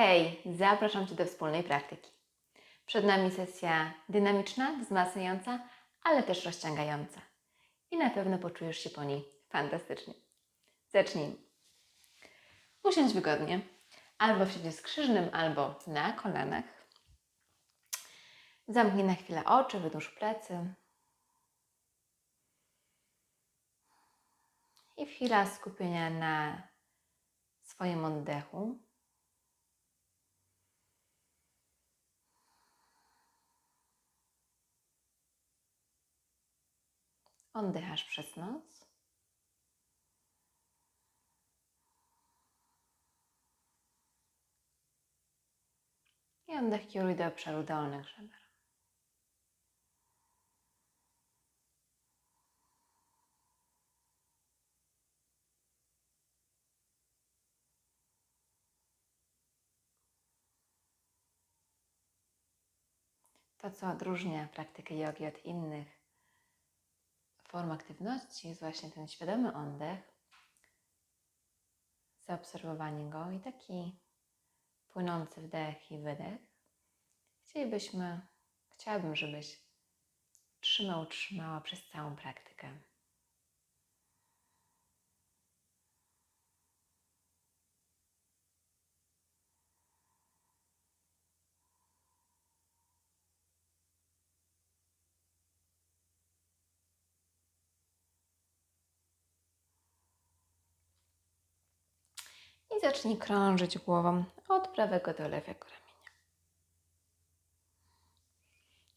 Hej, zapraszam Cię do wspólnej praktyki. Przed nami sesja dynamiczna, wzmacniająca, ale też rozciągająca. I na pewno poczujesz się po niej fantastycznie. Zacznijmy. Usiądź wygodnie, albo w siedzeniu skrzyżnym, albo na kolanach. Zamknij na chwilę oczy, wydłuż plecy. I chwila skupienia na swoim oddechu. Oddychasz przez nos. I oddech kieruj do obszaru dolnych żeber. To, co odróżnia praktykę jogi od innych form aktywności, jest właśnie ten świadomy oddech, zaobserwowanie go i taki płynący wdech i wydech. Chcielibyśmy, chciałabym, żebyś trzymał, trzymała przez całą praktykę. I zacznij krążyć głową od prawego do lewego ramienia.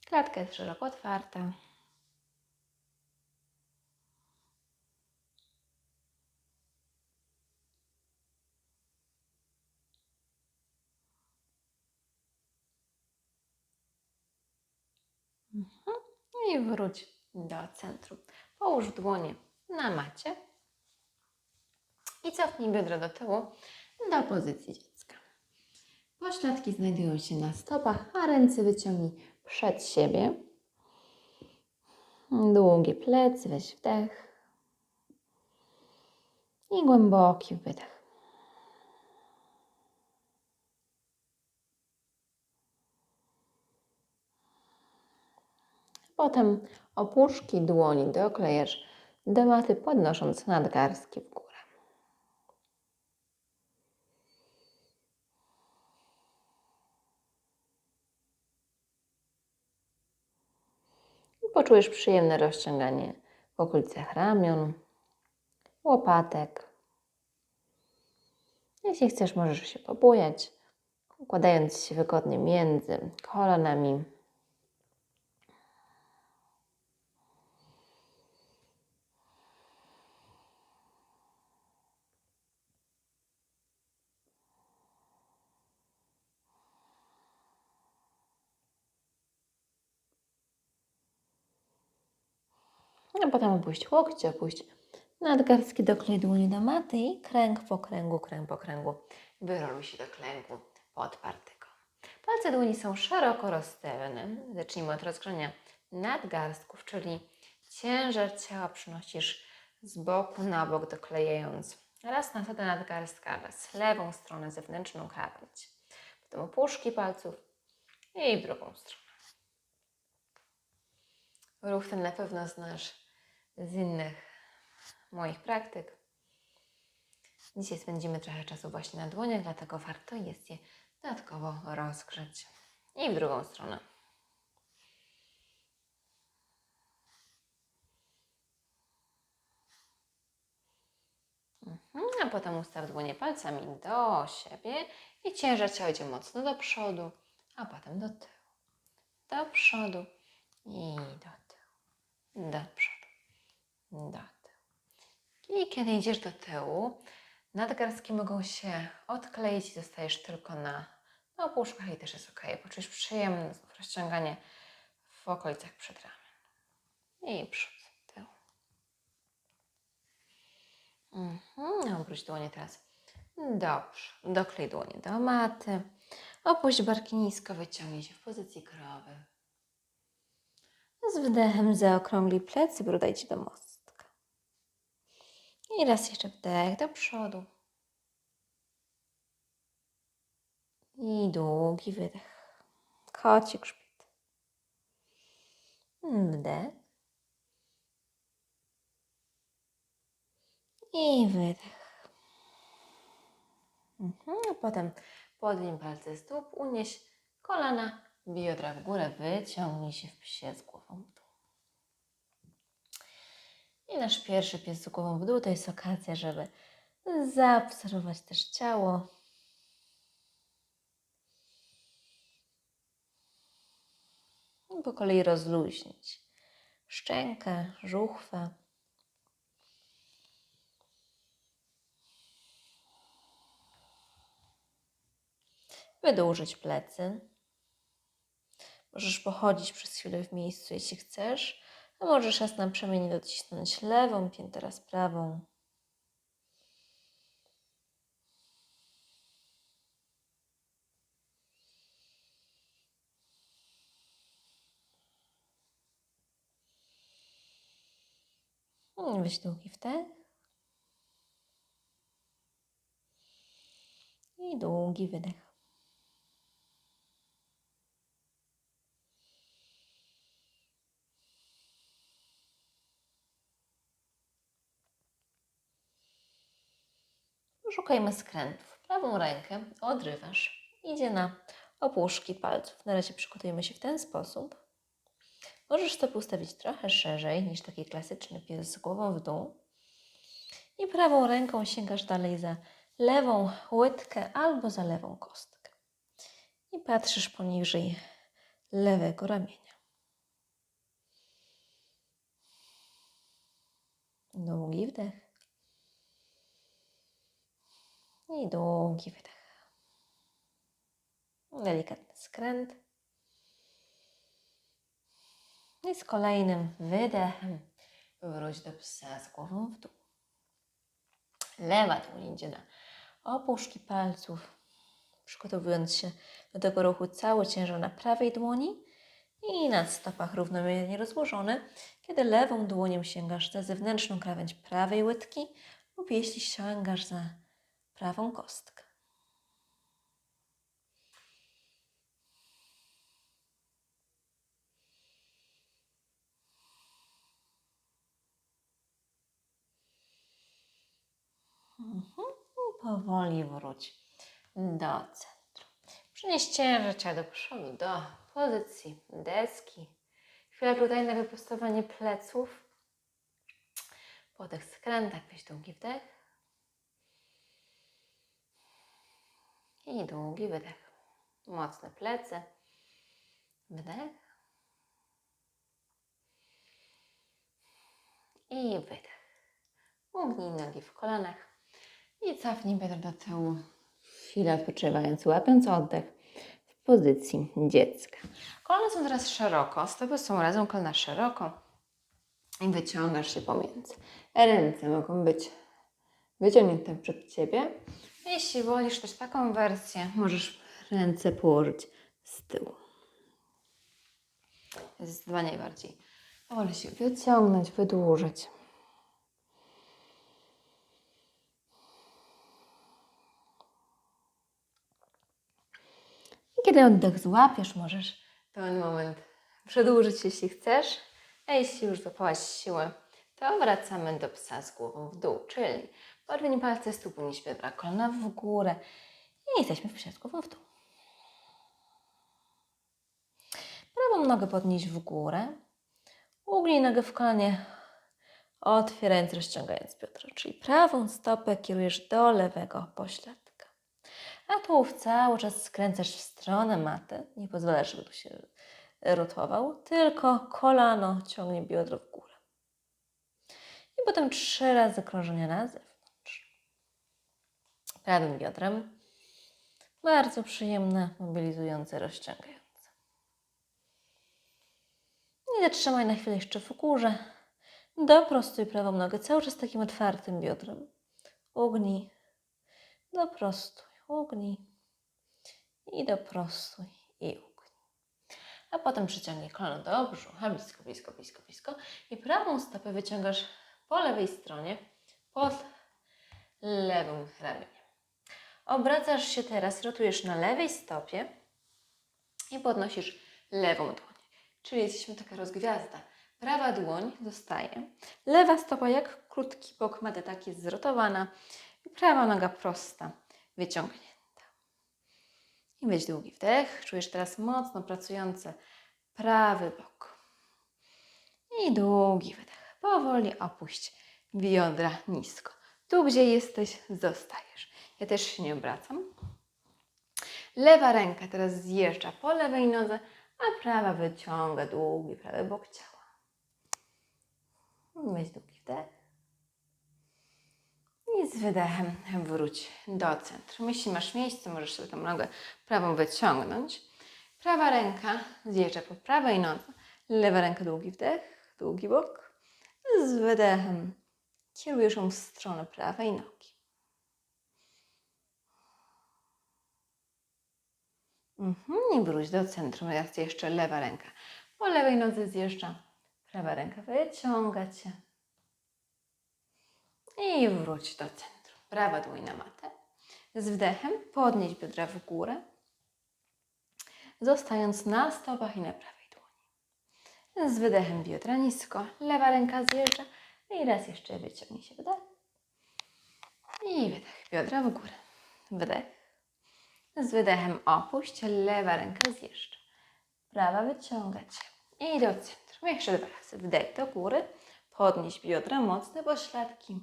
Klatka jest szeroko otwarta. Mhm. I wróć do centrum. Połóż dłonie na macie i cofnij biodra do tyłu do pozycji dziecka. Pośladki znajdują się na stopach, a ręce wyciągnij przed siebie. Długie plecy, weź wdech i głęboki wydech. Potem opuszki dłoni doklejasz do maty, podnosząc nadgarstki w górę. I poczujesz przyjemne rozciąganie w okolicach ramion, łopatek. Jeśli chcesz, możesz się pobujać, układając się wygodnie między kolanami. A potem opuść łokcie, opuść nadgarstki, doklej dłoni do maty i kręg po kręgu, kręg po kręgu. Wyroluj się do kręgu podpartego. Palce dłoni są szeroko rozstawne. Zacznijmy od rozgrzania nadgarstków, czyli ciężar ciała przynosisz z boku na bok, doklejając raz na wtedy nadgarstka, raz lewą stronę zewnętrzną krawędź. Potem opuszki palców i w drugą stronę. Ruch ten na pewno znasz z innych moich praktyk. Dzisiaj spędzimy trochę czasu właśnie na dłoniach, dlatego warto jest je dodatkowo rozgrzeć. I w drugą stronę. Mhm, A potem ustaw dłonie palcami do siebie i ciężar ciała idzie mocno do przodu, a potem do tyłu. Do przodu i do tyłu. Do przodu. Tyłu. I kiedy idziesz do tyłu, nadgarstki mogą się odkleić i zostajesz tylko na, opuszkach i też jest ok. Poczujesz przyjemne rozciąganie w okolicach przedramion. I przód, tył. Mhm. Obróć dłonie teraz. Dobrze. Doklej dłonie do maty. Opuść barki nisko, wyciągnij się w pozycji krowy. Z wdechem zaokrągli plecy, brudajcie do mostka. I raz jeszcze wdech do przodu. I długi wydech. Koci grzbiet. Wdech. I wydech. Mhm. Potem podwiń palce stóp, unieś kolana, biodra w górę, wyciągnij się w psie z głową. I nasz pierwszy pies z głową w dół to jest okazja, żeby zaobserwować też ciało. I po kolei rozluźnić szczękę, żuchwę. Wydłużyć plecy. Możesz pochodzić przez chwilę w miejscu, jeśli chcesz, a możesz czas na przemianie docisnąć lewą piętę raz prawą. I Weź długi wdech. I długi wydech. Szukajmy skrętów. Prawą rękę odrywasz. Idzie na opuszki palców. Na razie przygotujemy się w ten sposób. Możesz stopy ustawić trochę szerzej niż taki klasyczny pies z głową w dół. I prawą ręką sięgasz dalej za lewą łydkę albo za lewą kostkę. I patrzysz poniżej lewego ramienia. Długi wdech. I długi wydech. Delikatny skręt. I z kolejnym wydechem wróć do psa z głową w dół. Lewa dłoń idzie na opuszki palców, przygotowując się do tego ruchu cały ciężar na prawej dłoni i na stopach równomiernie rozłożone, kiedy lewą dłonią sięgasz za zewnętrzną krawędź prawej łydki lub jeśli sięgasz za prawą kostkę. Mhm. Powoli wróć do centrum. Przenieś ciężar do przodu, do pozycji deski. Chwila tutaj na wyprostowanie pleców. Podech skrętak, weź długi wdech. I długi wydech. Mocne plecy. Wdech. I wydech. Ugnij nogi w kolanach i cofnij biodra do tyłu. Chwilę odpoczywając, łapiąc oddech w pozycji dziecka. Kolana są teraz szeroko, stopy są razem, kolana szeroko. I wyciągasz się pomiędzy. Ręce mogą być wyciągnięte przed Ciebie. Jeśli wolisz też taką wersję, możesz ręce położyć z tyłu. Zdecydowanie bardziej. Wolę się wyciągnąć, wydłużyć. I kiedy oddech złapiesz, możesz ten moment przedłużyć, jeśli chcesz. A jeśli już zapałaś siłę, to wracamy do psa z głową w dół, czyli podwiń palce stóp, unieś biodra, kolana w górę i jesteśmy w głową w dół. Prawą nogę podnieś w górę, ugnij nogę w kolanie, otwierając, rozciągając biodra, czyli prawą stopę kierujesz do lewego pośladka. A tułów cały czas skręcasz w stronę maty, nie pozwalasz, żeby tu się rotował, tylko kolano ciągnie biodro w górę. I potem trzy razy krążenia na zewnątrz. Prawym biodrem. Bardzo przyjemne, mobilizujące, rozciągające. I zatrzymaj na chwilę jeszcze w górze. Doprostuj prawą nogę cały czas takim otwartym biodrem. Ugnij. Doprostuj. Ugnij. I doprostuj. I ugnij. A potem przyciągnij kolano do brzucha, blisko, blisko, blisko, blisko. I prawą stopę wyciągasz po lewej stronie, pod lewym ramieniem. Obracasz się teraz, rotujesz na lewej stopie i podnosisz lewą dłoń. Czyli jesteśmy taka rozgwiazda. Prawa dłoń zostaje. Lewa stopa jak krótki bok maty, tak jest zrotowana. I prawa noga prosta, wyciągnięta. I weź długi wdech. Czujesz teraz mocno pracujące prawy bok. I długi wydech. Powoli opuść biodra nisko. Tu, gdzie jesteś, zostajesz. Ja też się nie obracam. Lewa ręka teraz zjeżdża po lewej nodze, a prawa wyciąga długi prawy bok ciała. Weź długi wdech. I z wydechem wróć do centrum. Jeśli masz miejsce, możesz sobie tą nogę prawą wyciągnąć. Prawa ręka zjeżdża po prawej nodze. Lewa ręka długi wdech, długi bok. Z wydechem kierujesz ją w stronę prawej nogi. Mhm, I wróć do centrum. Teraz jeszcze lewa ręka. Po lewej nodze zjeżdża. Prawa ręka wyciąga cię. I wróć do centrum. Prawa dłoń na matę. Z wdechem podnieś biodra w górę, zostając na stopach i na prawej dłoni. Z wydechem biodra nisko, lewa ręka zjeżdża i raz jeszcze wyciągnij się wdech. I wydech, biodra w górę. Wdech. Z wydechem opuść, lewa ręka zjeżdża. Prawa wyciąga cię. I do centrum. Jeszcze dwa razy. Wdech do góry. Podnieś biodra, mocne pośladki.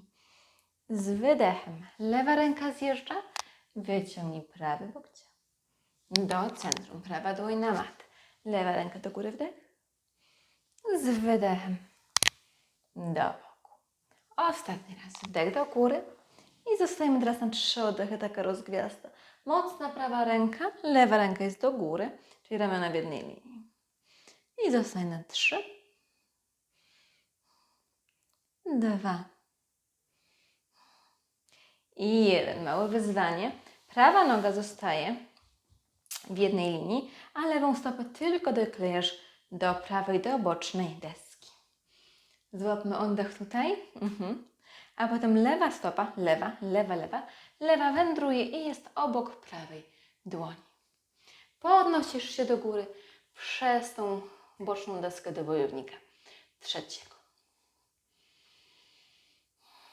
Z wydechem lewa ręka zjeżdża. Wyciągnij prawy bok ciała. Do centrum. Prawa dłoń na mat. Lewa ręka do góry. Wdech. Z wydechem do boku. Ostatni raz. Wdech do góry. I zostajemy teraz na trzy oddechy, taka rozgwiazda. Mocna prawa ręka, lewa ręka jest do góry, czyli ramiona w jednej linii. I zostań na trzy. Dwa. I jeden. Małe wyzwanie. Prawa noga zostaje w jednej linii, a lewą stopę tylko doklejasz do prawej, do bocznej deski. Złapmy oddech tutaj. Mhm. A potem lewa stopa, lewa, lewa, lewa, lewa wędruje i jest obok prawej dłoni. Podnosisz się do góry przez tą boczną deskę do bojownika trzeciego.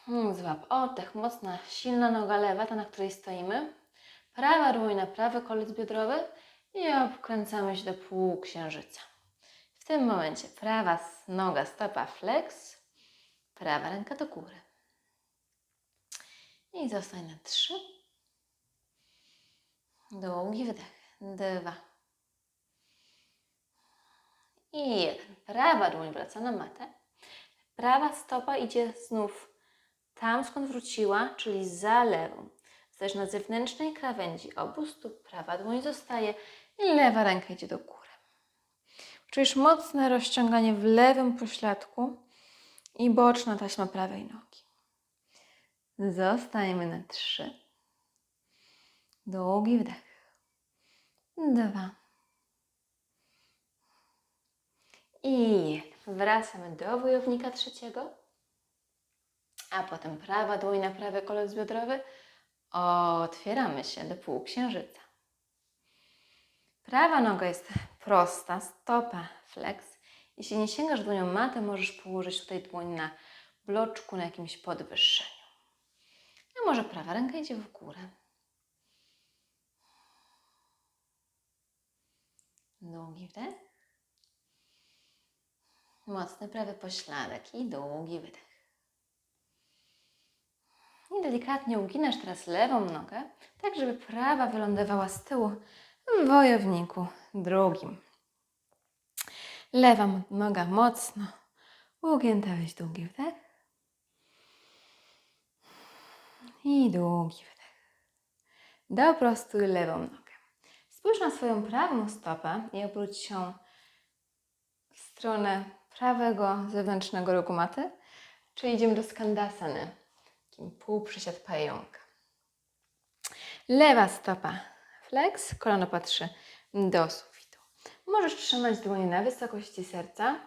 Hmm, Złap oddech, mocna, silna noga lewa, ta na której stoimy. Prawa dłoń na prawy kolec biodrowy i obkręcamy się do półksiężyca. W tym momencie prawa noga, stopa flex, prawa ręka do góry. I zostań na trzy. Długi wdech. Dwa. I jeden. Prawa dłoń wraca na matę. Prawa stopa idzie znów tam, skąd wróciła, czyli za lewą. Stajesz na zewnętrznej krawędzi obu stóp. Prawa dłoń zostaje i lewa ręka idzie do góry. Czujesz mocne rozciąganie w lewym pośladku i boczna taśma prawej nogi. Zostajemy na trzy. Długi wdech. Dwa. I wracamy do wojownika trzeciego. A potem prawa dłoń na prawy kolec biodrowy. Otwieramy się do półksiężyca. Prawa noga jest prosta, stopa flex. Jeśli nie sięgasz dłonią matę, możesz położyć tutaj dłoń na bloczku, na jakimś podwyższeniu. A może prawa ręka idzie w górę. Długi wdech. Mocny prawy pośladek i długi wydech. I delikatnie uginasz teraz lewą nogę, tak żeby prawa wylądowała z tyłu w wojowniku drugim. Lewa noga mocno ugięta, weź długi wdech. I długi wydech. Doprostuj lewą nogę. Spójrz na swoją prawą stopę i obróć się w stronę prawego zewnętrznego rogu maty, czyli idziemy do skandasany, takim półprzysiad pająka. Lewa stopa flex, kolano patrzy do sufitu. Możesz trzymać dłonie na wysokości serca,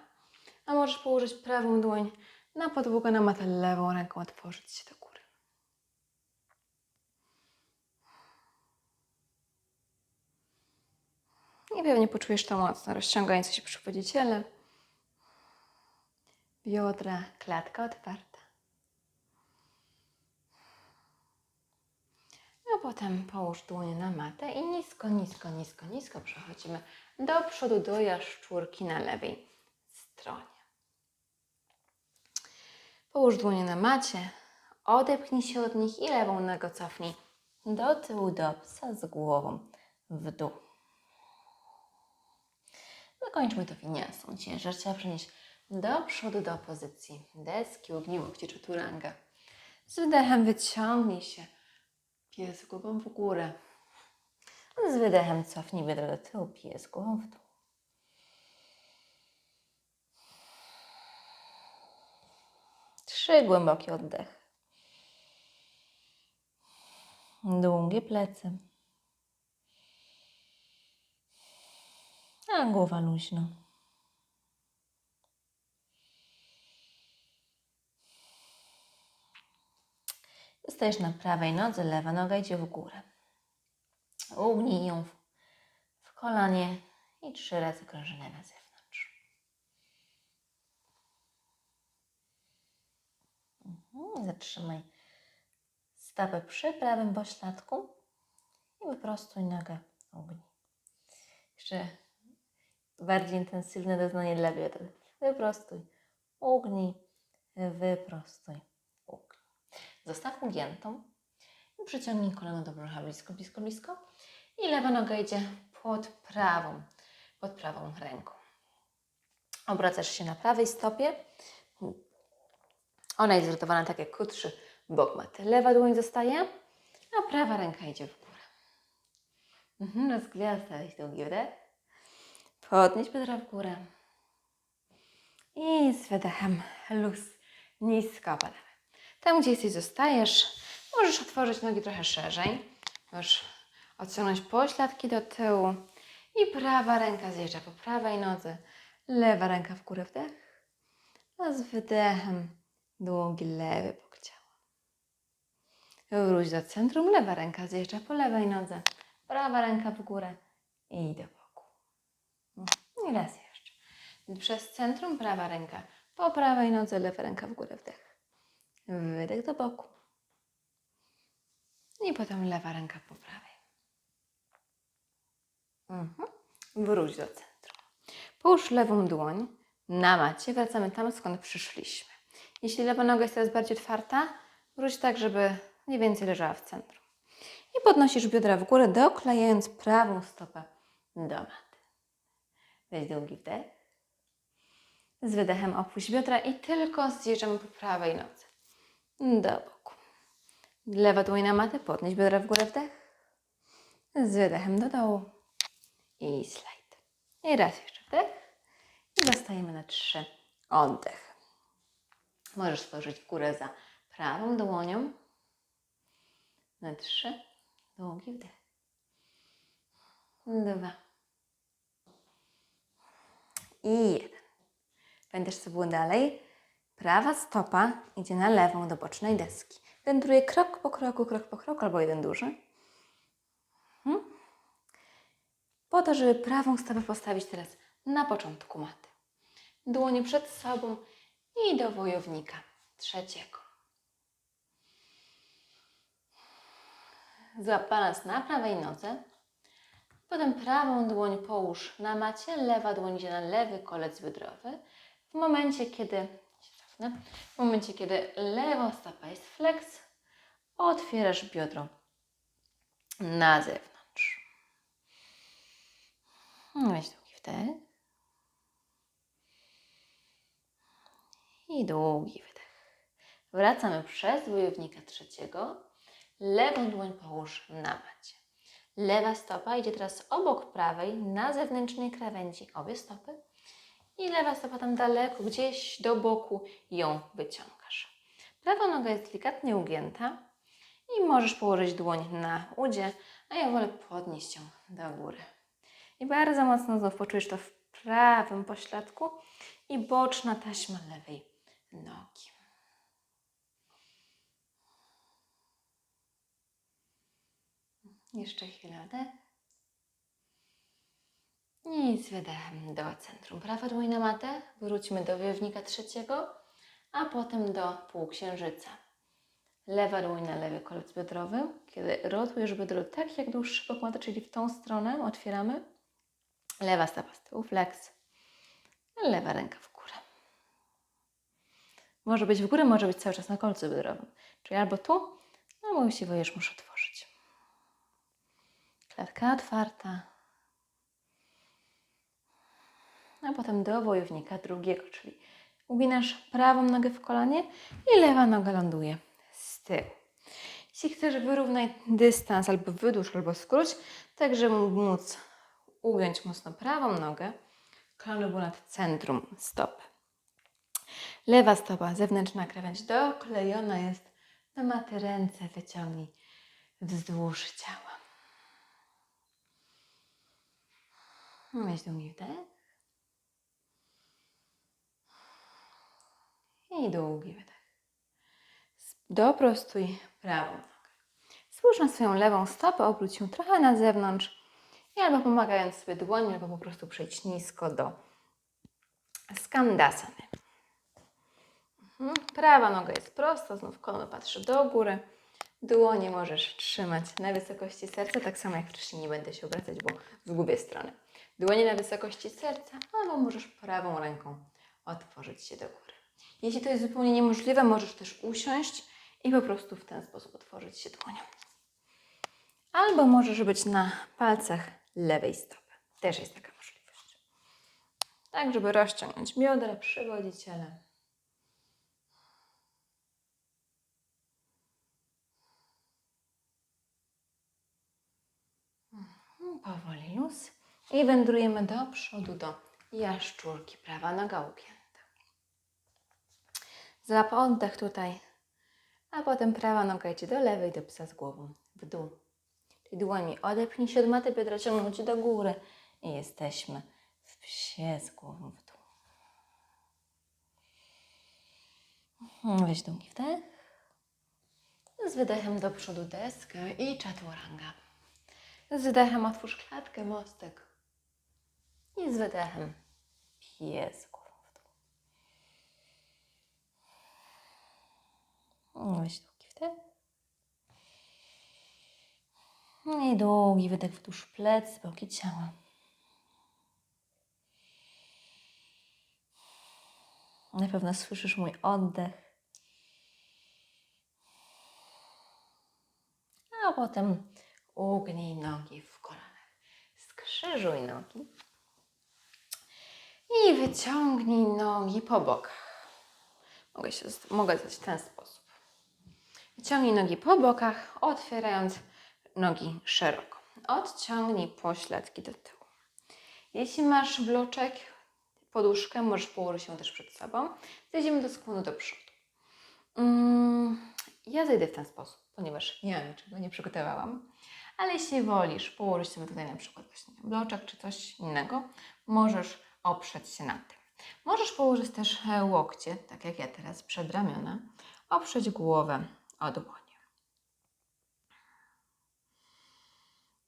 a możesz położyć prawą dłoń na podłogę na matę, lewą ręką otworzyć się do góry. I pewnie poczujesz to mocno rozciągające się przy podzieciele. Biodra, klatka otwarta. A potem połóż dłonie na matę i nisko, nisko, nisko, nisko przechodzimy do przodu do jaszczurki na lewej stronie. Połóż dłonie na macie, odepchnij się od nich i lewą nogę cofnij do tyłu, do psa z głową w dół. Zakończmy to winiosą. Ciężar trzeba przenieść do przodu, do pozycji deski, łokcie czy turanga. Z wydechem wyciągnij się. Pies głową w górę. Z wydechem cofnij biodra do tyłu, pies głową w dół. Trzy głębokie oddechy. Długie plecy. A głowa luźno. Zostajesz na prawej nodze, lewa noga idzie w górę. Ugnij ją w, kolanie i trzy razy krążenie na zewnątrz. Mhm, Zatrzymaj stopę przy prawym pośladku i wyprostuj nogę ugnij. Jeszcze bardziej intensywne doznanie dla biodra. Wyprostuj, ugnij, wyprostuj, ugnij. Zostaw ugiętą i przyciągnij kolano do brzucha blisko, blisko, blisko. I lewa noga idzie pod prawą, pod prawą ręką. Obracasz się na prawej stopie. Ona jest zrotowana tak jak krótszy bok maty. Lewa dłoń zostaje, a prawa ręka idzie w górę. Mhm, rozgwiazdać długi wdech. Podnieś biodra w górę. I z wydechem luz nisko opadamy. Tam, gdzie jesteś, zostajesz. Możesz otworzyć nogi trochę szerzej. Możesz odciągnąć pośladki do tyłu. I prawa ręka zjeżdża po prawej nodze. Lewa ręka w górę wdech. A z wydechem długi lewy bok ciała. Wróć do centrum. Lewa ręka zjeżdża po lewej nodze. Prawa ręka w górę i do. I raz jeszcze. Przez centrum prawa ręka po prawej nodze, lewa ręka w górę wdech. Wydech do boku. I potem lewa ręka po prawej. Mhm. Wróć do centrum. Połóż lewą dłoń na macie. Wracamy tam, skąd przyszliśmy. Jeśli lewa noga jest teraz bardziej otwarta, wróć tak, żeby mniej więcej leżała w centrum. I podnosisz biodra w górę, doklejając prawą stopę do maty. Weź długi wdech. Z wydechem opuść biodra i tylko zjeżdżamy po prawej nodze. Do boku. Lewa dłoń na matę, podnieś biodra w górę, wdech. Z wydechem do dołu. I slajd. I raz jeszcze wdech. I zostajemy na trzy. Oddech. Możesz w górę za prawą dłonią. Na trzy. Długi wdech. Dwa. I jeden. Pamiętasz, co było dalej? Prawa stopa idzie na lewą do bocznej deski. Wędruje krok po kroku, krok po kroku, albo jeden duży. Hmm? Po to, żeby prawą stopę postawić teraz na początku maty. Dłonie przed sobą i do wojownika trzeciego. Złap balans na prawej nodze. Potem prawą dłoń połóż na macie, lewa dłoń idzie na lewy kolec biodrowy. W momencie, kiedy w momencie, kiedy lewa stopa jest flex, otwierasz biodro na zewnątrz. Weź długi wdech. I długi wydech. Wracamy przez wojownika trzeciego. Lewą dłoń połóż na macie. Lewa stopa idzie teraz obok prawej, na zewnętrznej krawędzi obie stopy. I lewa stopa tam daleko, gdzieś do boku ją wyciągasz. Prawa noga jest delikatnie ugięta i możesz położyć dłoń na udzie, a ja wolę podnieść ją do góry. I bardzo mocno znów poczujesz to w prawym pośladku i boczna taśma lewej nogi. Jeszcze chwilę oddech. I z wydechem do centrum. Prawa dłoń na matę. Wróćmy do wyjownika trzeciego, a potem do półksiężyca. Lewa dłoń na lewy kolec biodrowy. Kiedy rotujesz biodro tak jak dłuższy bok maty, czyli w tą stronę, otwieramy. Lewa stopa z tyłu, flex. Lewa ręka w górę. Może być w górę, może być cały czas na kolcu biodrowym. Czyli albo tu, albo właściwie już muszę otworzyć. Klatka otwarta. A potem do wojownika drugiego, czyli uginasz prawą nogę w kolanie i lewa noga ląduje z tyłu. Jeśli chcesz wyrównać dystans, albo wydłuż, albo skróć, tak żeby móc ugiąć mocno prawą nogę, kolano było nad centrum stopy. Lewa stopa, zewnętrzna krawędź doklejona jest do maty, ręce wyciągnij wzdłuż ciała. Wdech. I długi wydech. Doprostuj prawą nogę. Spójrz na swoją lewą stopę, obróć ją trochę na zewnątrz i albo pomagając sobie dłonią, albo po prostu przejść nisko do skandasany. Mhm. Prawa noga jest prosta, znów kolano patrzy do góry. Dłonie możesz trzymać na wysokości serca, tak samo jak wcześniej nie będę się obracać, bo zgubię stronę. Dłonie na wysokości serca, albo możesz prawą ręką otworzyć się do góry. Jeśli to jest zupełnie niemożliwe, możesz też usiąść i po prostu w ten sposób otworzyć się dłonią. Albo możesz być na palcach lewej stopy. Też jest taka możliwość. Tak, żeby rozciągnąć biodra, przywodzić ciele. Mhm, Powoli luz. I wędrujemy do przodu, do jaszczurki. Prawa noga ugięta. Złap oddech tutaj. A potem prawa noga idzie do lewej, do psa z głową w dół. Czyli dłońmi odepnij się od maty, biodra ciągnąć do góry. I jesteśmy w psie z głową w dół. Mhm, Weź długi wdech. Z wydechem do przodu deskę i czatworanga. Z wydechem otwórz klatkę, mostek. I z wydechem pies głową w dół. Weź długi wdech. I długi wydech wzdłuż plec, boki ciała. Na pewno słyszysz mój oddech. A potem ugnij nogi w kolanach. Skrzyżuj nogi. I wyciągnij nogi po bokach. Mogę, się, mogę zrobić w ten sposób. Wyciągnij nogi po bokach, otwierając nogi szeroko. Odciągnij pośladki do tyłu. Jeśli masz bloczek, poduszkę, możesz położyć ją też przed sobą. Zejdziemy do skłonu do przodu. Mm, ja zejdę w ten sposób, ponieważ nie wiem, czego nie przygotowałam. Ale jeśli wolisz położyć sobie tutaj na przykład właśnie bloczek czy coś innego, możesz oprzeć się na tym. Możesz położyć też e, łokcie, tak jak ja teraz, przed ramiona, oprzeć głowę o dłonie.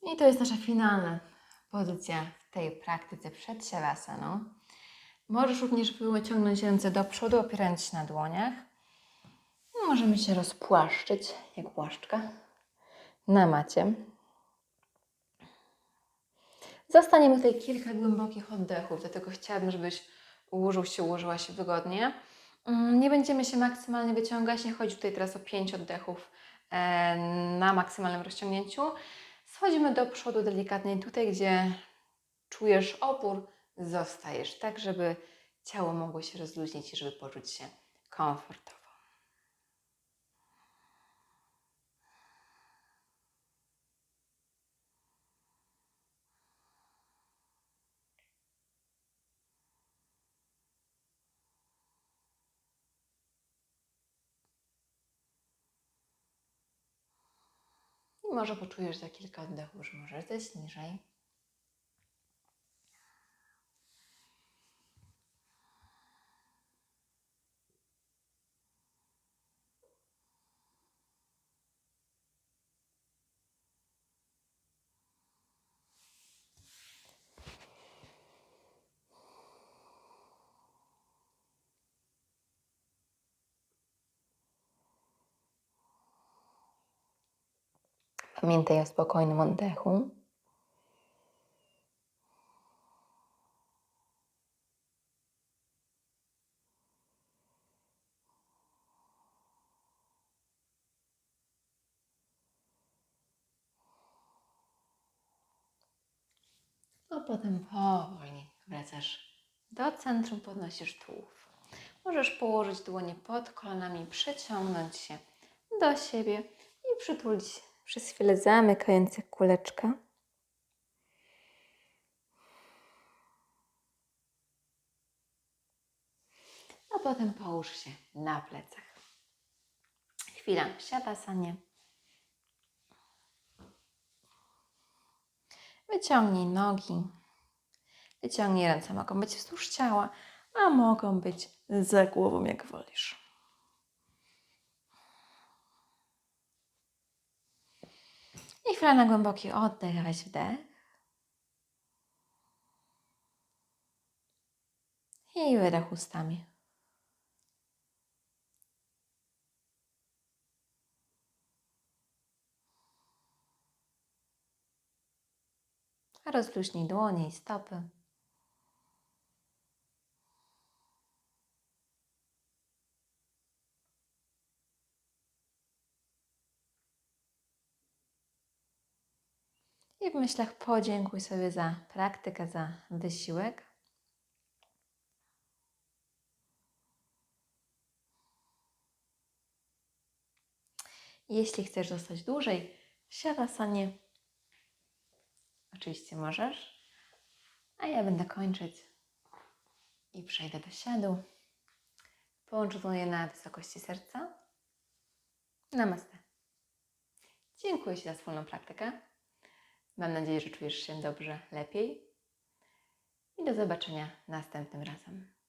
I to jest nasza finalna pozycja w tej praktyce przed siavasaną. Możesz również wyciągnąć ręce do przodu, opierając się na dłoniach. Możemy się rozpłaszczyć, jak płaszczka, na macie. Zostaniemy tutaj kilka głębokich oddechów, dlatego chciałabym, żebyś ułożył się, ułożyła się wygodnie. Mm, Nie będziemy się maksymalnie wyciągać, nie chodzi tutaj teraz o 5 oddechów e, na maksymalnym rozciągnięciu. Schodzimy do przodu delikatnie, tutaj gdzie czujesz opór, zostajesz, tak żeby ciało mogło się rozluźnić i żeby poczuć się komfortowo. I może poczujesz za kilka oddechów, że możesz zejść niżej. Pamiętaj o spokojnym oddechu. A potem powolnie wracasz do centrum, podnosisz tułów. Możesz położyć dłonie pod kolanami, przeciągnąć się do siebie i przytulić przez chwilę, zamykając jak kuleczka. A potem połóż się na plecach. Chwila siadasanie. Wyciągnij nogi. Wyciągnij ręce. Mogą być wzdłuż ciała, a mogą być za głową, jak wolisz. I chwila na głęboki oddech, weź wdech. I wydech ustami. Rozluźnij dłonie i stopy. W myślach podziękuj sobie za praktykę, za wysiłek. Jeśli chcesz zostać dłużej w siadasanie, oczywiście możesz, a ja będę kończyć i przejdę do siadu. Połącz dłonie na wysokości serca. Namaste. Dziękuję Ci za wspólną praktykę. Mam nadzieję, że czujesz się dobrze, lepiej. I do zobaczenia następnym razem.